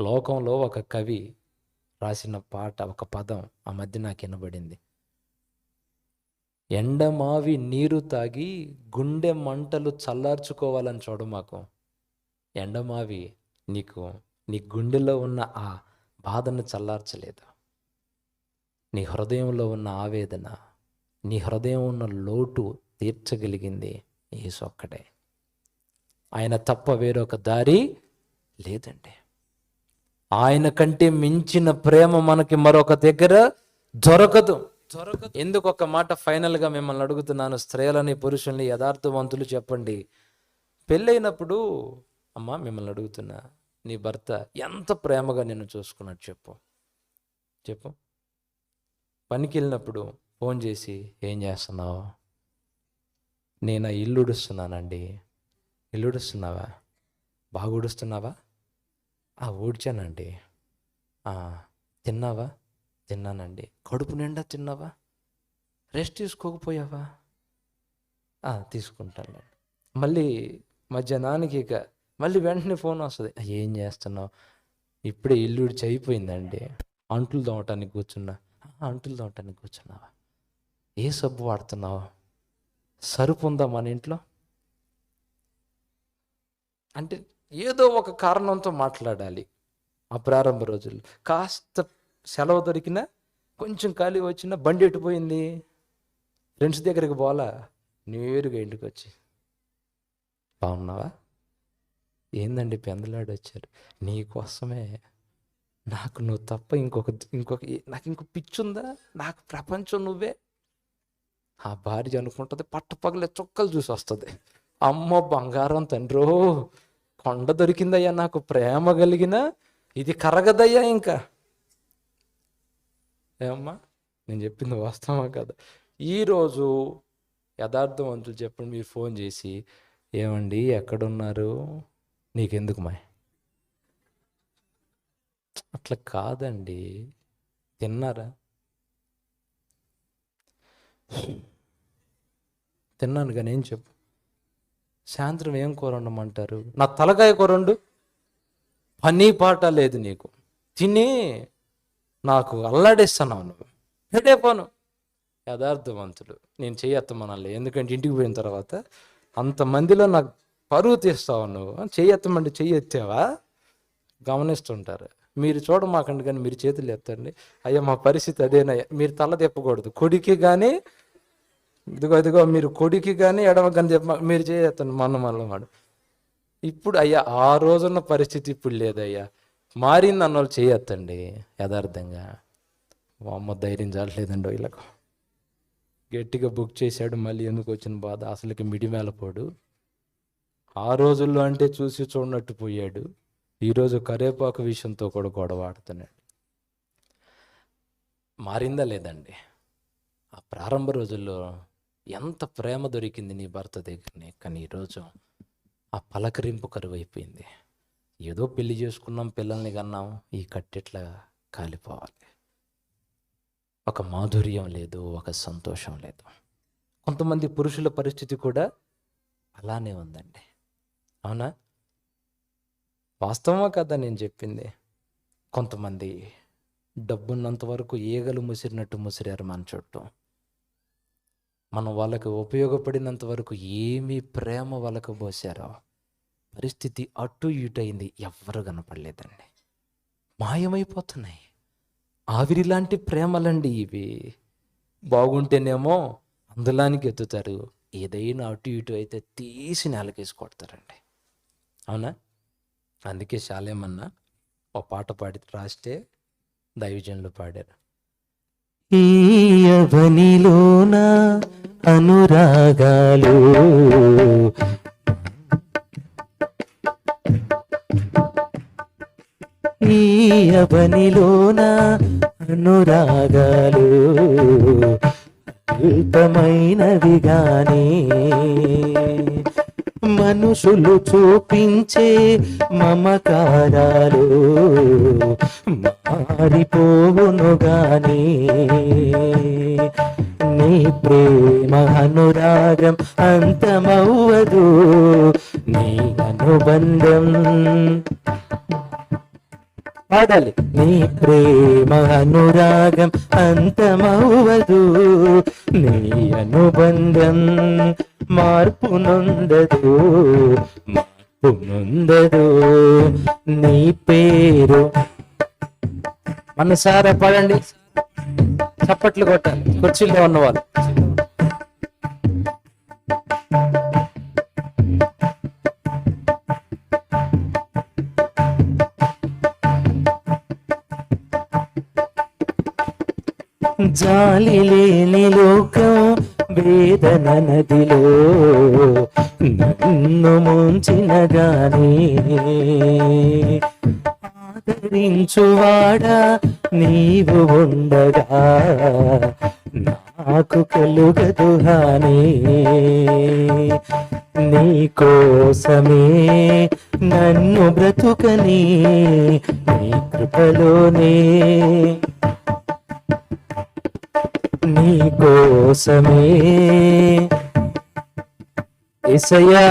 లోకంలో ఒక కవి రాసిన పాట ఒక పదం ఆ మధ్య నాకు వినబడింది. ఎండమావి నీరు తాగి గుండె మంటలు చల్లార్చుకోవాలని చూడ మాకు. ఎండమావి నీకు నీ గుండెలో ఉన్న ఆ బాధను చల్లార్చలేదు. నీ హృదయంలో ఉన్న ఆవేదన నీ హృదయం ఉన్న లోటు తీర్చగలిగింది ఏసు ఒక్కడే ఆయన తప్ప వేరొక దారి లేదండి. ఆయన కంటే మించిన ప్రేమ మనకి మరొక దగ్గర దొరకదు. దొరకదు ఎందుకు ఒక మాట ఫైనల్గా మిమ్మల్ని అడుగుతున్నాను? స్త్రీలని పురుషుల్ని యథార్థవంతులు చెప్పండి. పెళ్ళైనప్పుడు అమ్మా మిమ్మల్ని అడుగుతున్నా నీ భర్త ఎంత ప్రేమగా నిన్ను చూసుకున్నట్టు చెప్పు. చెప్పు. పనికి వెళ్ళినప్పుడు ఫోన్ చేసి ఏం చేస్తున్నావు? నేను ఇల్లుడుస్తున్నానండి. ఇల్లు బాగుడుస్తున్నావా? ఊడ్చానండి. తిన్నావా? తిన్నానండి. కడుపు నిండా తిన్నావా? రెస్ట్ తీసుకోకపోయావా? తీసుకుంటాను తీసుకుంటానండి మళ్ళీ మధ్యాహ్నానికి ఇక మళ్ళీ వెంటనే ఫోన్ వస్తుంది. ఏం చేస్తున్నావు? ఇప్పుడే ఇల్లు అయిపోయిందండి. అంట్లు తోమటానికి కూర్చున్నా. "ఆ, అంట్లు తోమటానికి కూర్చున్నావా? ఏ సబ్బు వాడుతున్నావు? సరుపు ఉందా మన ఇంట్లో? అంటే ఏదో ఒక కారణంతో మాట్లాడాలి ఆ ప్రారంభ రోజుల్లో. కాస్త సెలవు దొరికినా కొంచెం ఖాళీ వచ్చినా బండి ఎటుపోయింది ఫ్రెండ్స్ దగ్గరికి పోలా నేరుగా ఇంటికి వచ్చి బాగున్నావా? ఏందండి పెందలాడి వచ్చారు? నీకోసమే నాకు నువ్వు తప్ప ఇంకొక ఇంకొక నాకు ఇంకో పిచ్చుందా? నాకు ప్రపంచం నువ్వే. ఆ భార్య అనుకుంటుంది పట్టపగలే చుక్కలు చూసి వస్తుంది అమ్మో బంగారం తండ్రో! కొండ దొరికిందయ్యా నాకు ప్రేమ కలిగిన ఇది కరగదయ్యా ఇంకా. ఏమమ్మా నేను చెప్పింది వాస్తవమా కదా? ఈరోజు యథార్థవంతులు చెప్పండి మీరు ఫోన్ చేసి ఏమండి ఎక్కడున్నారు? నీకెందుకు మాయ్? అట్లా కాదండి. తిన్నారా? తిన్నాను కానీ ఏం చెప్పు. సాయంత్రం ఏం కూర వండమంటారు? నా తలకాయ కూర వండు. పని పాట లేదు నీకు. తిని నాకు అల్లాడిస్తున్నావు నువ్వు. హెడే పోను. యథార్థవంతుడు నేను చెయ్యత్తమనాలి ఎందుకంటే ఇంటికి పోయిన తర్వాత అంతమందిలో నాకు పరువు తీస్తావు నువ్వు. చెయ్యత్తమంటే చేయెత్తావా గమనిస్తుంటారు. మీరు చూడమాకండి కానీ మీరు చేతులు ఎత్తండి. అయ్యా మా పరిస్థితి అదేనయ్యా. మీరు తల తిప్పకూడదు. కొడికి కానీ ఇదిగో ఇదిగో మీరు కొడికి కానీ ఎడమ కానీ చెప్ప మీరు చేయొద్దండి మన మళ్ళీ వాడు. ఇప్పుడు అయ్యా ఆ రోజున్న పరిస్థితి ఇప్పుడు లేదయ్యా. మారింది అన్న వాళ్ళు చేయొద్దండి యథార్థంగా. అమ్మ ధైర్యం చాలలేదండి వీళ్ళకు. గట్టిగా బుక్ చేశాడు మళ్ళీ ఎందుకు వచ్చిన బాధ? అసలుకి మిడిమేలపోడు. ఆ రోజుల్లో అంటే చూసి చూడనట్టు పోయాడు. ఈరోజు కరేపాకు విషయంతో కూడా గొడవ ఆడుతున్నాడు. మారిందా లేదండి. ఆ ప్రారంభ రోజుల్లో ఎంత ప్రేమ దొరికింది నీ భర్త దగ్గరనే. కానీ ఈరోజు ఆ పలకరింపు కరువైపోయింది. ఏదో పెళ్ళి చేసుకున్నాం పిల్లల్ని కన్నాం ఈ కట్టెట్లా కాలిపోవాలి. ఒక మాధుర్యం లేదు ఒక సంతోషం లేదు. కొంతమంది పురుషుల పరిస్థితి కూడా అలానే ఉందండి. అవునా? వాస్తవమా కదా నేను చెప్పింది? కొంతమంది డబ్బున్నంత వరకు ఈగలు ముసిరినట్టు ముసిరారు మన చుట్టూ. మనం వాళ్ళకి ఉపయోగపడినంత వరకు ఏమి ప్రేమ వాళ్ళకు పోసారో పరిస్థితి అటు ఇటు అయింది. ఎవ్వరు కనపడలేదండి. మాయమైపోతున్నాయి. ఆవిరిలాంటి ప్రేమలండి ఇవి. బాగుంటేనేమో అందులానికి ఎత్తుతారు. ఏదైనా అటు ఇటు అయితే తీసి నేలకేసి కొడతారండి. అవునా? అందుకే శాలేమన్నా ఓ పాట పాడి రాస్తే దైవజనులు పాడారు. ఈయవనిలోన అనురాగాలు. ఈయవనిలోన అనురాగాలు అల్పమైనవి గానే మనుషులు చూపించే మమకారాలు మారిపోవును గాని నీ ప్రేమ అనురాగం అంతమవ్వదు నీ అనుబంధం. పాడాలి. నీ ప్రేమ అనురాగం అంతమవ్వదు నీ అనుబంధం. మార్పు నొందదు మార్పు నొందదు నీ పేరు. మనసారా పడండి చప్పట్లు కొట్టాలి కుర్చీలో ఉన్నవాళ్ళు. జాలి లేని లోకం వేదన నదిలో నన్ను ముంచిన గాని. ఆదరించువాడా నీవు ఉండగా నాకు కలుగదు హాని. నీ కోసమే నన్ను బ్రతుకని నీ కృపలోనే. నీ కోసమే ఏసయ్యా.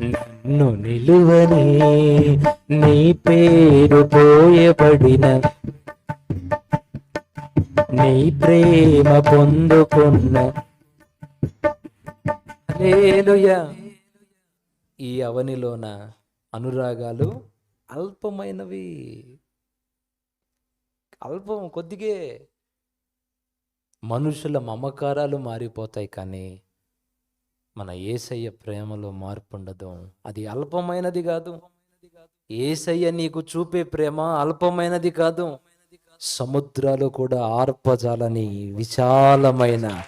నన్ను నిలువని నీ పేరు పోయబడిన నీ ప్రేమ పొందుకున్న. ఈ అవనిలోన అనురాగాలు అల్పమైనవి. అల్పం కొద్దిగే మనుషుల మమకారాలు మారిపోతాయి కానీ మన ఏసయ్య ప్రేమలో మార్పు ఉండదు. అది అల్పమైనది కాదు. ఏసయ్య నీకు చూపే ప్రేమ అల్పమైనది కాదు. సముద్రాలు కూడా ఆర్పజాలని విశాలమైన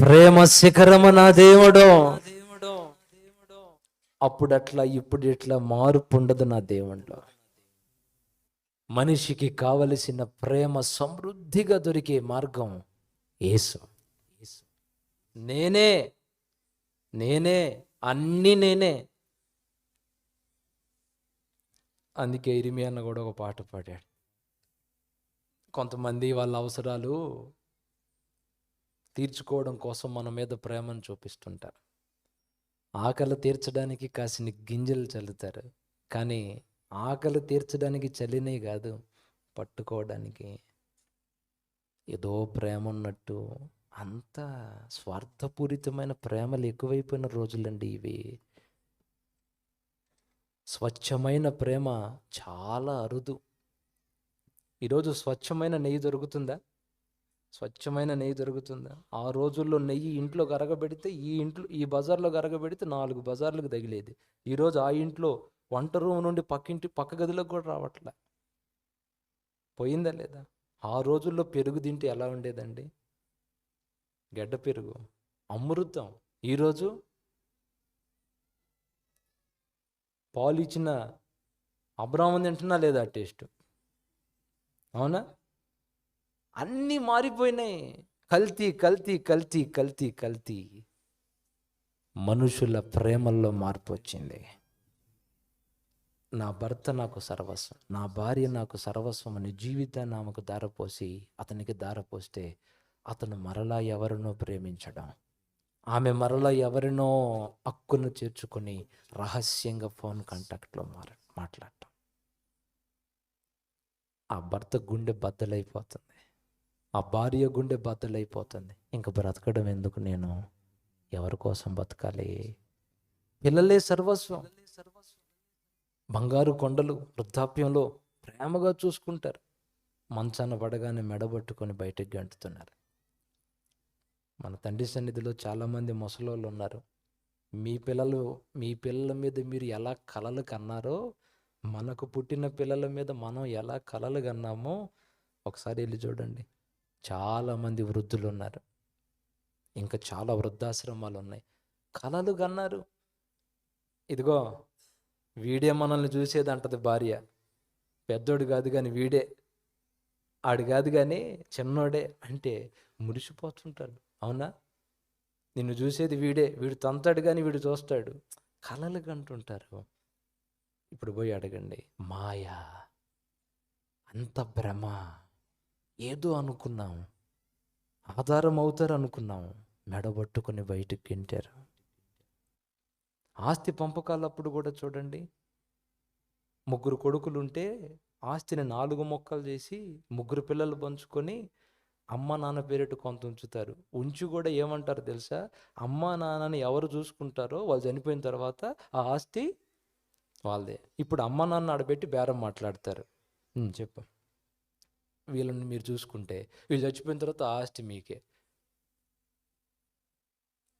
ప్రేమ శిఖరము నా దేవుడు. అప్పుడట్లా ఇప్పుడు ఇట్లా మార్పు ఉండదు నా దేవుడిలో మనిషికి కావలసిన ప్రేమ సమృద్ధిగా దొరికే మార్గం యేసు. నేనే నేనే అన్నీ నేనే. అందుకే ఇరిమి అన్న కూడా ఒక పాట పాడాడు. కొంతమంది వాళ్ళ అవసరాలు తీర్చుకోవడం కోసం మన మీద ప్రేమను చూపిస్తుంటారు. ఆకలి తీర్చడానికి కాసిన గింజలు చల్లుతారు. కానీ ఆకలి తీర్చడానికి చలినే కాదు పట్టుకోవడానికి ఏదో ప్రేమ ఉన్నట్టు అంత స్వార్థపూరితమైన ప్రేమలు ఎక్కువైపోయిన రోజులండి ఇవి. స్వచ్ఛమైన ప్రేమ చాలా అరుదు. ఈరోజు స్వచ్ఛమైన నెయ్యి దొరుకుతుందా? స్వచ్ఛమైన నెయ్యి దొరుకుతుందా? ఆ రోజుల్లో నెయ్యి ఇంట్లో గరగబెడితే ఈ ఇంట్లో ఈ బజార్లో గరగబెడితే నాలుగు బజార్లకు తగిలేది. ఈరోజు ఆ ఇంట్లో వంట రూమ్ నుండి పక్కింటి పక్క గదిలోకి కూడా రావట్లే. పోయిందా లేదా? ఆ రోజుల్లో పెరుగు తింటే ఎలా ఉండేదండి? గడ్డ పెరుగు అమృతం. ఈరోజు పాలు ఇచ్చిన అబ్రాహ్మణ్ తింటున్నా లేదా టేస్ట్? అవునా? అన్నీ మారిపోయినాయి. కల్తీ కల్తీ కల్తీ కల్తీ కల్తీ. మనుషుల ప్రేమల్లో మార్పు వచ్చింది. నా భర్త నాకు సర్వస్వం నా భార్య నాకు సర్వస్వం అని జీవితాన్ని ఆమెకు దారపోసి అతనికి దారపోస్తే అతను మరలా ఎవరినో ప్రేమించడం. ఆమె మరలా ఎవరినో హక్కును చేర్చుకొని రహస్యంగా ఫోన్ కాంటాక్ట్లో మార మాట్లాడటం. ఆ భర్త గుండె బద్దలైపోతుంది. ఆ భార్య గుండె బద్దలైపోతుంది. ఇంక బ్రతకడం ఎందుకు నేను? ఎవరి కోసం బతకాలి? పిల్లలే సర్వస్వం. బంగారు కొండలు వృద్ధాప్యంలో ప్రేమగా చూసుకుంటారు. మంచాన పడగానే మెడబట్టుకొని బయటకు గంటుతున్నారు. మన తండ్రి సన్నిధిలో చాలామంది ముసలోళ్ళు ఉన్నారు. మీ పిల్లలు మీ పిల్లల మీద మీరు ఎలా కలలు కన్నారో మనకు పుట్టిన పిల్లల మీద మనం ఎలా కలలు కన్నామో ఒకసారి వెళ్ళి చూడండి. చాలామంది వృద్ధులు ఉన్నారు. ఇంకా చాలా వృద్ధాశ్రమాలు ఉన్నాయి. కలలు కన్నారు. ఇదిగో వీడే మనల్ని చూసేది అంటది భార్య. పెద్దోడు కాదు కానీ వీడే. ఆడు కాదు కానీ చిన్నోడే అంటే మురిసిపోతుంటాడు. అవునా? నిన్ను చూసేది వీడే. వీడు తంతాడు కానీ వీడు చూస్తాడు. కలలు కంటుంటారు. ఇప్పుడు పోయి అడగండి. మాయా? అంత భ్రమ. ఏదో అనుకున్నాం. ఆధారం అవుతారు అనుకున్నాం మెడబట్టుకుని బయటకు గెంటారు. ఆస్తి పంపకాలప్పుడు కూడా చూడండి ముగ్గురు కొడుకులు ఉంటే ఆస్తిని నాలుగు మొక్కలు చేసి ముగ్గురు పిల్లలు పంచుకొని అమ్మ నాన్న పేరిట కొంత ఉంచుతారు. ఉంచి కూడా ఏమంటారు తెలుసా? అమ్మ నాన్నని ఎవరు చూసుకుంటారో వాళ్ళు చనిపోయిన తర్వాత ఆ ఆస్తి వాళ్ళదే. ఇప్పుడు అమ్మ నాన్న ఆడబెట్టి బేరం మాట్లాడతారు. చెప్పు. వీళ్ళని మీరు చూసుకుంటే వీళ్ళు చచ్చిపోయిన తర్వాత ఆ ఆస్తి మీకే.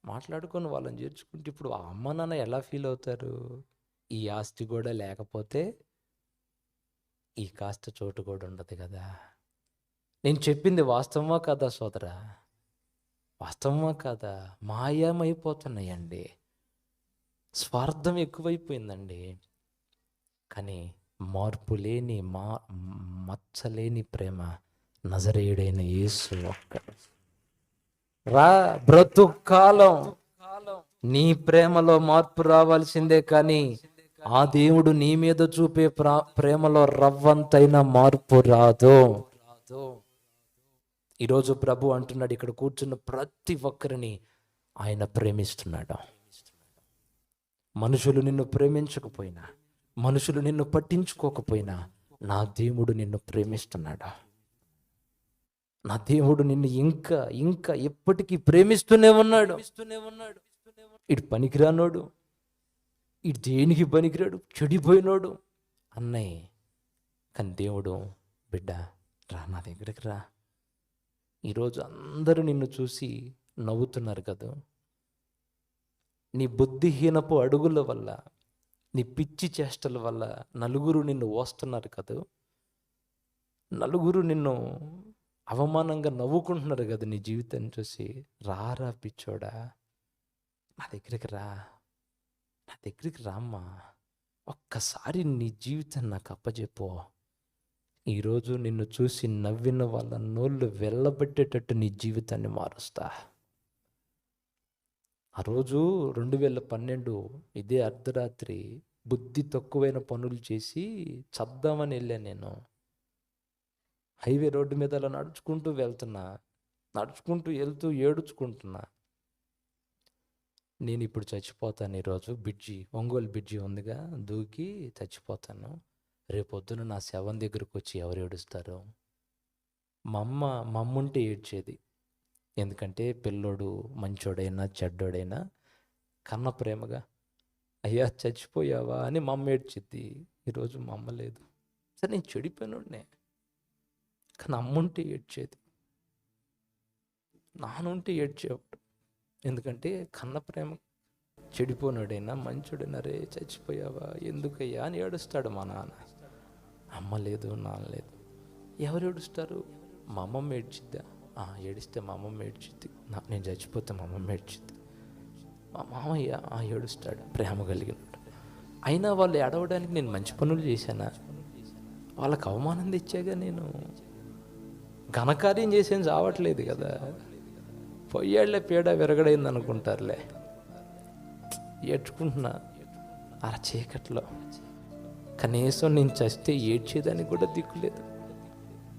మాట్లాడుకొని వాళ్ళని చేర్చుకుంటే ఇప్పుడు ఆ అమ్మ నాన్న ఎలా ఫీల్ అవుతారు? ఈ ఆస్తి కూడా లేకపోతే ఈ కాస్త చోటు కూడా ఉండదు కదా. నేను చెప్పింది వాస్తవమా కదా సోదరా? వాస్తవమా కదా? మాయమైపోతున్నాయండి. స్వార్థం ఎక్కువైపోయిందండి. కానీ మార్పు లేని మా మచ్చలేని ప్రేమ నజరేయుడైన యేసు ఒక్క రా బ్రతుకాలం నీ ప్రేమలో మార్పు రావాల్సిందే కానీ ఆ దేవుడు నీ మీద చూపే ప్రా- ప్రేమలో రవ్వంతైన మార్పు రాదు. ఈరోజు ప్రభు అంటున్నాడు ఇక్కడ కూర్చున్న ప్రతి ఒక్కరిని ఆయన ప్రేమిస్తున్నాడు. మనుషులు నిన్ను ప్రేమించకపోయినా మనుషులు నిన్ను పట్టించుకోకపోయినా నా దేవుడు నిన్ను ప్రేమిస్తున్నాడు. నా దేవుడు నిన్ను ఇంకా ఇంకా ఎప్పటికీ ప్రేమిస్తూనే ఉన్నాడు. ఇటు పనికిరానోడు ఇటు దేనికి పనికిరాడు? చెడిపోయినోడు. అన్నయ్య కానీ దేవుడు బిడ్డ రా నా దగ్గరికి రా. ఈరోజు అందరూ నిన్ను చూసి నవ్వుతున్నారు కదా? నీ బుద్ధిహీనపు అడుగుల వల్ల నీ పిచ్చి చేష్టల వల్ల నలుగురు నిన్ను ఓస్తున్నారు కదా? నలుగురు నిన్ను అవమానంగా నవ్వుకుంటున్నారు కదా నీ జీవితాన్ని చూసి. రారా పిచ్చోడా? నా దగ్గరికి రా. నా దగ్గరికి రామ్మా. ఒక్కసారి నీ జీవితాన్ని నాకు అప్పచెప్పు ఈరోజు నిన్ను చూసి నవ్విన వాళ్ళ నోళ్ళు వెళ్ళబెట్టేటట్టు నీ జీవితాన్ని మారుస్తా. ఆ రోజు రెండు వేల పన్నెండు ఇదే అర్ధరాత్రి బుద్ధి తక్కువైన పనులు చేసి చద్దామని వెళ్ళాను నేను. హైవే రోడ్డు మీద అలా నడుచుకుంటూ వెళ్తున్నా నడుచుకుంటూ వెళ్తూ ఏడుచుకుంటున్నా. నేను ఇప్పుడు చచ్చిపోతాను ఈరోజు. బిడ్జి ఒంగోలు బిడ్జి ఉందిగా దూకి చచ్చిపోతాను. రేపొద్దున నా శవం దగ్గరకు వచ్చి ఎవరు ఏడుస్తారు? మా అమ్మ మా అమ్మ ఉంటే ఏడ్చేది. ఎందుకంటే పిల్లోడు మంచోడైనా చెడ్డోడైనా కన్న ప్రేమగా అయ్యా చచ్చిపోయావా? అని మా అమ్మ ఏడ్చిద్ది. ఈరోజు మా అమ్మ లేదు. సరే నేను చెడిపోయినోడ్నే కానీ అమ్ముంటే ఏడ్చేది. నానుంటే ఏడ్చేవాడు. ఎందుకంటే కన్న ప్రేమ. చెడిపోయినాడైనా మంచోడైనా రే చచ్చిపోయావా? ఎందుకయ్యా? అని ఏడుస్తాడు మా నాన్న. అమ్మ లేదు నాన్న లేదు. ఎవరు ఏడుస్తారు? మా అమ్మమ్మ ఏడ్చిద్దా? ఏడిస్తే మా అమ్మమ్మ ఏడ్చిద్ది. నా నేను చచ్చిపోతే మా అమ్మమ్మ ఏడ్చిద్ది. మా మామయ్య ఆ ఏడుస్తాడు. ప్రేమ కలిగినాడు. అయినా వాళ్ళు ఏడవడానికి నేను మంచి పనులు చేశానా? వాళ్ళకి అవమానం తెచ్చాగా నేను? ఘనకార్యం చేసేం చావట్లేదు కదా. పొయ్యేళ్ళే పీడ విరగడైంది అనుకుంటారులే. ఏడ్చుకుంటున్నా ఆ చీకట్లో. కనీసం నేను చస్తే ఏడ్చేదానికి కూడా దిక్కులేదు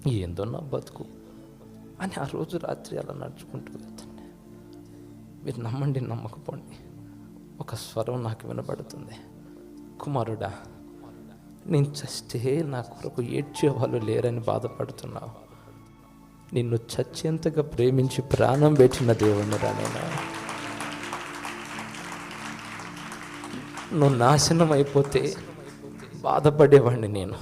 ఏందో నా బతుకు అని ఆ రోజు రాత్రి అలా నడుచుకుంటూ వెళ్తాను మీరు నమ్మండి నమ్మకపోండి. ఒక స్వరం నాకు వినబడుతుంది. కుమారుడా నేను చస్తే నా కొరకు ఏడ్చే వాళ్ళు లేరని బాధపడుతున్నావు. నిన్ను చచ్చేంతగా ప్రేమించి ప్రాణం పెట్టిన దేవుణ్ణి రా నేను నువ్వు నాశనం అయిపోతే బాధపడేవాడిని నేను.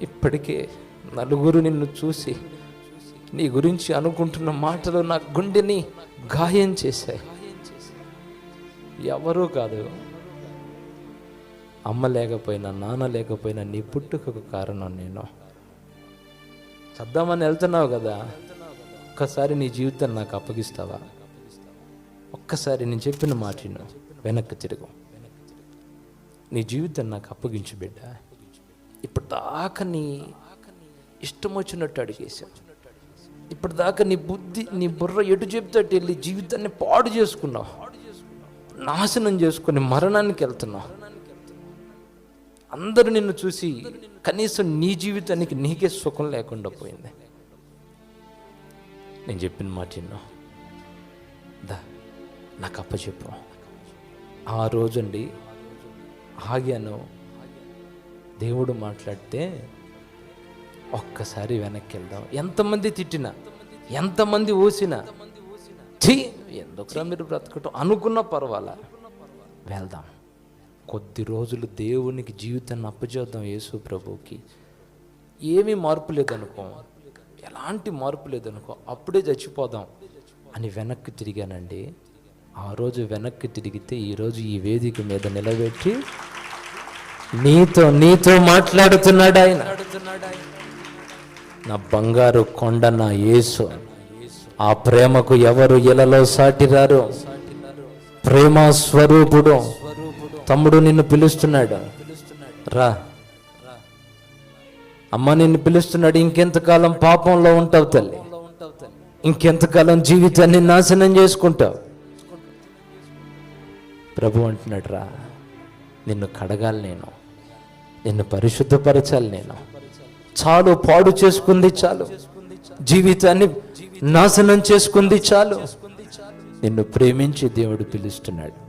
ఇప్పటికే నలుగురు నిన్ను చూసి నీ గురించి అనుకుంటున్న మాటలు నా గుండెని గాయం చేశాయి. ఎవరూ కాదు. అమ్మ లేకపోయినా నాన్న లేకపోయినా నీ పుట్టుకకు కారణం నేను. చద్దామని వెళ్తున్నావు కదా ఒక్కసారి నీ జీవితాన్ని నాకు అప్పగిస్తావా? ఒక్కసారి నేను చెప్పిన మాటను వెనక్కి తిరుగు. నీ జీవితాన్ని నాకు అప్పగించు బిడ్డ. ఇప్పటిదాకా నీ ఇష్టం వచ్చినట్టు అడిగేశావు. ఇప్పటిదాకా నీ బుద్ధి నీ బుర్ర ఎటు చెప్తే వెళ్ళి జీవితాన్ని పాడు చేసుకున్నావు. నాశనం చేసుకుని మరణానికి వెళ్తున్నావు. అందరూ నిన్ను చూసి కనీసం నీ జీవితానికి నీకే సుఖం లేకుండా పోయింది. నేను చెప్పిన మాట ఎన్నో దా నాకు అప్పచెప్పు. ఆ రోజండి ఆగాను దేవుడు మాట్లాడితే ఒక్కసారి వెనక్కి వెళ్దాం. ఎంతమంది తిట్టినా ఎంతమంది ఊసినా ఛీ ఎందుకురా మీరు బ్రతకటం? అనుకున్న పర్వాలా? వెళ్దాం. కొద్ది రోజులు దేవునికి జీవితాన్ని అప్పచేద్దాం యేసు ప్రభుకి ఏమీ మార్పు లేదనుకో ఎలాంటి మార్పు లేదనుకో అప్పుడే చచ్చిపోదాం అని వెనక్కి తిరిగానండి. ఆ రోజు వెనక్కి తిరిగితే ఈరోజు ఈ వేదిక మీద నిలబెట్టి నీతో నీతో మాట్లాడుతున్నాడు ఆయన. నా బంగారు కొండ నా యేసు. ఆ ప్రేమకు ఎవరు ఇలలో సాటిరారు? ప్రేమ స్వరూపుడు. తమ్ముడు నిన్ను పిలుస్తున్నాడు. రా. అమ్మ నిన్ను పిలుస్తున్నాడు. ఇంకెంతకాలం పాపంలో ఉంటావు తల్లి. ఇంకెంతకాలం జీవితాన్ని నాశనం చేసుకుంటావు. ప్రభు అంటున్నాడు రా. నిన్ను కడగాలి నేను. నిన్ను పరిశుద్ధపరచాలి నేను. చాలు పాడు చేసుకుంది చాలు. జీవితాన్ని నాశనం చేసుకుంది చాలు. నిన్ను ప్రేమించి దేవుడు పిలుస్తున్నాడు.